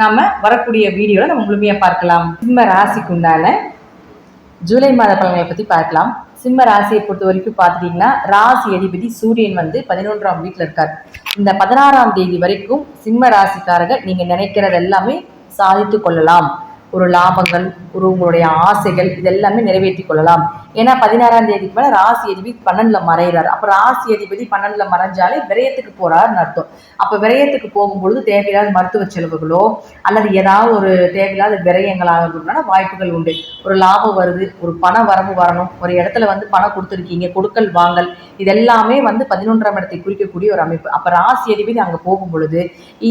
நாம வரக்கூடிய வீடியோவில் நம்ம முழுமையாக பார்க்கலாம். சிம்ம ராசிக்கு உண்டான ஜூலை மாத பலன்களை பற்றி பார்க்கலாம். சிம்ம ராசியை பொறுத்த வரைக்கும் பார்த்துட்டிங்கன்னா ராசி அதிபதி சூரியன் வந்து பதினொன்றாம் வீட்டில் இருக்கார். இந்த பதினாறாம் தேதி வரைக்கும் சிம்ம ராசிக்காரர்கள் நீங்கள் நினைக்கிறது எல்லாமே சாதித்து கொள்ளலாம். ஒரு லாபங்கள் ஒரு உங்களுடைய ஆசைகள் இதெல்லாமே நிறைவேற்றி கொள்ளலாம். ஏன்னா பதினாறாம் தேதிக்கு மேலே ராசி அதிபதி பன்னெண்டில் மறைகிறார் அப்போ ராசி அதிபதி பன்னெண்டில் மறைஞ்சாலே விரயத்துக்கு போகிறாருன்னு அர்த்தம். அப்போ விரயத்துக்கு போகும்பொழுது தேவையில்லாத மருத்துவ செலவுகளோ அல்லது ஏதாவது ஒரு தேவையில்லாத விரயங்களாக வாய்ப்புகள் உண்டு. ஒரு லாபம் வருது ஒரு பண வரவு வரணும். ஒரு இடத்துல வந்து பணம் கொடுத்துருக்கீங்க கொடுக்கல் வாங்கல் இதெல்லாமே வந்து பதினொன்றாம் இடத்தை குறிக்கக்கூடிய ஒரு அமைப்பு. அப்போ ராசி அதிபதி அங்கே போகும் பொழுது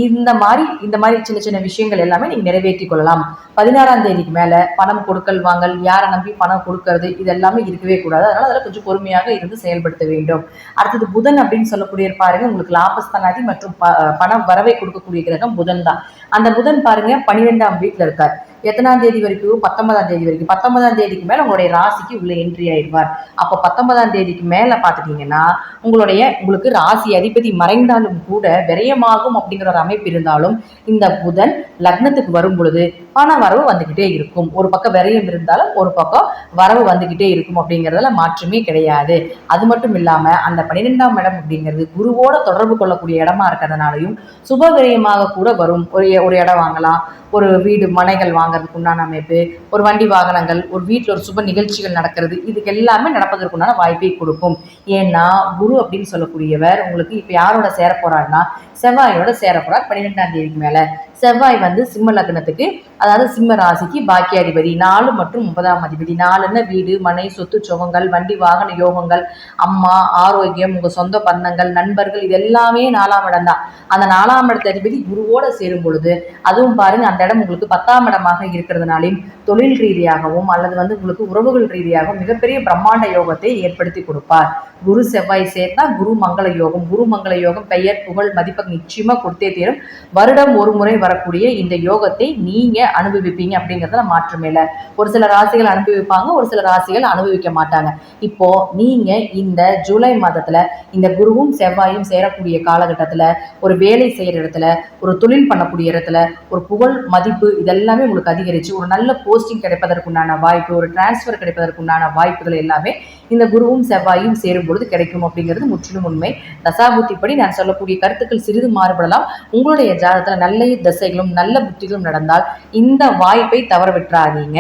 இந்த மாதிரி இந்த மாதிரி சின்ன சின்ன விஷயங்கள் எல்லாமே நீங்கள் நிறைவேற்றி கொள்ளலாம். பதினாறாம் தேதிக்கு மேலே பணம் கொடுக்கல் வாங்கல் யாரை நம்பி பணம் கொடுக்கறது இதெல்லாம் இருக்கவே கூடாது. அதனால அதில் கொஞ்சம் பொறுமையாக இருந்து செயல்படுத்த வேண்டும். அடுத்தது புதன் அப்படின்னு சொல்லக்கூடிய பாருங்க உங்களுக்கு லாபஸ்தானாதி மற்றும் ப பணம் வரவை கொடுக்கக்கூடிய கிரகம் புதன் தான். அந்த புதன் பாருங்க பன்னிரெண்டாம் வீட்டில் இருக்கார். எத்தனாம் தேதி வரைக்கும்? பத்தொன்பதாம் தேதி வரைக்கும். பத்தொன்பதாம் தேதிக்கு மேலே உங்களுடைய ராசிக்கு உள்ள என்ட்ரி ஆயிடுவார். அப்போ பத்தொன்பதாம் தேதிக்கு மேலே பார்த்துட்டீங்கன்னா உங்களுடைய உங்களுக்கு ராசி அதிபதி மறைந்தாலும் கூட விரயமாகும் அப்படிங்கிற ஒரு அமைப்பு இருந்தாலும் இந்த புதன் லக்னத்துக்கு வரும் பொழுது பண வரவு வந்துக்கிட்டே இருக்கும். ஒரு பக்கம் விரயம் இருந்தாலும் ஒரு பக்கம் வரவு வந்துக்கிட்டே இருக்கும் அப்படிங்கிறதுல மாற்றமே கிடையாது. அது மட்டும் இல்லாமல் அந்த பன்னிரெண்டாம் இடம் அப்படிங்கிறது குருவோட தொடர்பு கொள்ளக்கூடிய இடமா இருக்கிறதுனாலையும் சுப விரயமாக கூட வரும். ஒரு ஒரு இடம் வாங்கலாம் ஒரு வீடு மனைகள் வாங்குறதுக்கு உண்டான அமைப்பு ஒரு வண்டி வாகனங்கள் ஒரு வீட்டில் ஒரு சுப நிகழ்ச்சிகள் நடக்கிறது இதுக்கு எல்லாமே நடப்பதற்குண்டான வாய்ப்பை கொடுக்கும். ஏன்னா குரு அப்படின்னு சொல்லக்கூடியவர் உங்களுக்கு இப்போ யாரோட சேர போறாருன்னா செவ்வாயோட சேர போறார் பன்னிரெண்டாம் தேதிக்கு மேலே. செவ்வாய் வந்து சிம்ம லக்னத்துக்கு அதாவது சிம்ம ராசிக்கு பாக்கியாதிபதி. நாலு மற்றும் ஒன்பதாம் அதிபதி. நாலுன்னா வீடு மனை சொத்து சுகங்கள் வண்டி வாகன யோகங்கள் அம்மா ஆரோக்கியம் உங்கள் சொந்த பந்தங்கள் நண்பர்கள் இது எல்லாமே நாலாம் இடம் தான். அந்த நாலாம் இடத்த அதிபதி குருவோட சேரும் பொழுது அதுவும் பாருங்க அந்த இடம் உங்களுக்கு பத்தாம் இடமாக இருக்கிறதுனாலையும் தொழில் ரீதியாகவும் அல்லது வந்து உங்களுக்கு உறவுகள் ரீதியாகவும் மிகப்பெரிய பிரம்மாண்ட யோகத்தை ஏற்படுத்தி கொடுப்பார். குரு செவ்வாய் சேர்த்தா குரு மங்கள யோகம் குரு மங்கள யோகம் பெயர் புகழ் மதிப்பை நிச்சயமா கொடுத்தே தீரும். வருடம் ஒரு முறை வரக்கூடிய இந்த யோகத்தை நீங்க அனுபவிப்பீங்க அப்படிங்கிறதுல மாற்றமே இல்லை. ஒரு சில ராசிகள் அனுபவிப்பாங்க ஒரு சில ராசிகள் அனுபவிக்க மாட்டாங்க. இப்போ நீங்க இந்த ஜூலை மாதத்துல இந்த குருவும் செவ்வாயும் சேரக்கூடிய காலகட்டத்துல ஒரு வேலை செய்யற இடத்துல ஒரு தொழில் பண்ணக்கூடிய இடத்துல ஒரு புகழ் மதிப்பு இதெல்லாமே உங்களுக்கு அதிகரிச்சு ஒரு நல்ல போஸ்டிங் கிடைப்பதற்குண்டான வாய்ப்பு ஒரு டிரான்ஸ்ஃபர் கிடைப்பதற்குண்டான வாய்ப்புகள் எல்லாமே இந்த குருவும் செவ்வாயும் சேரும் பொழுது கிடைக்கும் அப்படிங்கிறது முற்றிலும் உண்மை. தசாபுத்திப்படி நான் சொல்லக்கூடிய கருத்துக்கள் சிறிது மாறுபடலாம். உங்களுடைய ஜாதகத்துல நல்ல தசைகளும் நல்ல புத்திகளும் நடந்தால் இந்த வாய்ப்பை தவற விட்டுறாதீங்க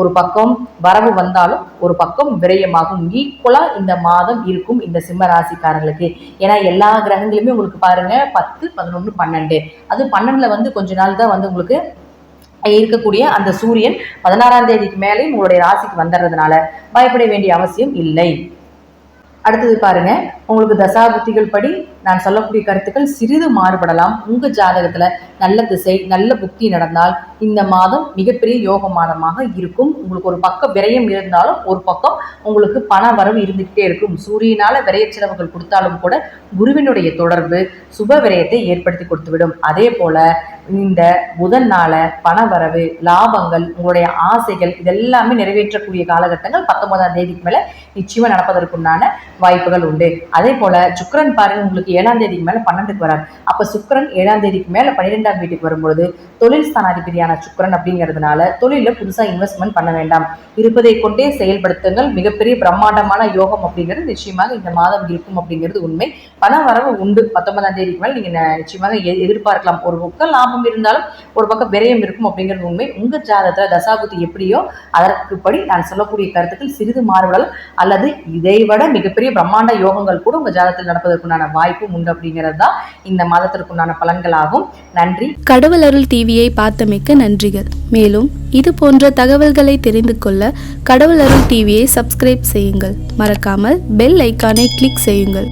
ஒரு பக்கம் வரவு வந்தாலும் ஒரு பக்கம் விரயமாகும். ஈக்குவலா இந்த மாதம் இருக்கும் இந்த சிம்ம ராசிக்காரங்களுக்கு. ஏன்னா எல்லா கிரகங்களுமே உங்களுக்கு பாருங்க பத்து பதினொன்று பன்னெண்டு. அது பன்னெண்டுல வந்து கொஞ்ச நாள் தான் வந்து உங்களுக்கு இருக்கக்கூடிய அந்த சூரியன் பதினாறாம் தேதிக்கு மேலேயும் உங்களுடைய ராசிக்கு வந்துடுறதுனால பயப்பட வேண்டிய அவசியம் இல்லை. அடுத்தது பாருங்க. உங்களுக்கு தசாபுத்திகள் படி நான் சொல்லக்கூடிய கருத்துக்கள் சிறிது மாறுபடலாம். உங்க ஜாதகத்துல நல்ல திசை நல்ல புத்தி நடந்தால் இந்த மாதம் மிகப்பெரிய யோக மாதமாக இருக்கும். உங்களுக்கு ஒரு பக்கம் விரயம் இருந்தாலும் ஒரு பக்கம் உங்களுக்கு பண வரவு இருந்துகிட்டே இருக்கும். சூரியனால விரைய செலவுகள் கொடுத்தாலும் கூட குருவினுடைய தொடர்பு சுப விரயத்தை ஏற்படுத்தி கொடுத்துவிடும். அதே போல இந்த புதன்னால பண வரவு லாபங்கள் உங்களுடைய ஆசைகள் இதெல்லாமே நிறைவேற்றக்கூடிய காலகட்டங்கள் பத்தொன்பதாம் தேதிக்கு மேல நிச்சயமா நடப்பதற்குண்டான வாய்ப்புகள் உண்டு. அதே போல சுக்கரன் பாருங்க உங்களுக்கு ஏழாம் தேதிக்கு மேல பன்னெண்டுக்கு வரார். அப்ப சுக்கரன் ஏழாம் தேதிக்கு மேல பன்னிரெண்டாம் வீட்டுக்கு வரும்பொழுது தொழில் ஸ்தானாதிபதியான சுக்கரன் அப்படிங்கிறதுனால தொழில புதுசா இன்வெஸ்ட்மெண்ட் பண்ண வேண்டாம். இருப்பதை கொண்டே செயல்படுத்துங்கள். மிகப்பெரிய பிரம்மாண்டமான யோகம் அப்படிங்கிறது நிச்சயமாக இந்த மாதம் இருக்கும் அப்படிங்கிறது உண்மை. பண வரவு உண்டு. பத்தொன்பதாம் தேதிக்கு மேல நீங்க நிச்சயமாக எதிர்பார்க்கலாம். ஒரு பக்கம் லாபம் லாபம் இருந்தாலும் ஒரு பக்கம் விரயம் இருக்கும் அப்படிங்கிறது உண்மை. உங்கள் ஜாதகத்தில் தசாபுத்தி எப்படியோ அதற்குப்படி நான் சொல்லக்கூடிய கருத்துக்கள் சிறிது மாறுபடல் அல்லது இதை விட மிகப்பெரிய பிரம்மாண்ட யோகங்கள் கூட உங்கள் ஜாதகத்தில் நடப்பதற்குண்டான வாய்ப்பும் உண்டு அப்படிங்கிறது தான் இந்த மாதத்திற்குண்டான பலன்களாகும். நன்றி. கடவுள் அருள் டிவியை பார்த்தமைக்க நன்றிகள். மேலும் இது போன்ற தகவல்களை தெரிந்து கொள்ள கடவுள் அருள் டிவியை சப்ஸ்கிரைப் செய்யுங்கள். மறக்காமல் பெல் ஐக்கானை கிளிக் செய்யுங்கள்.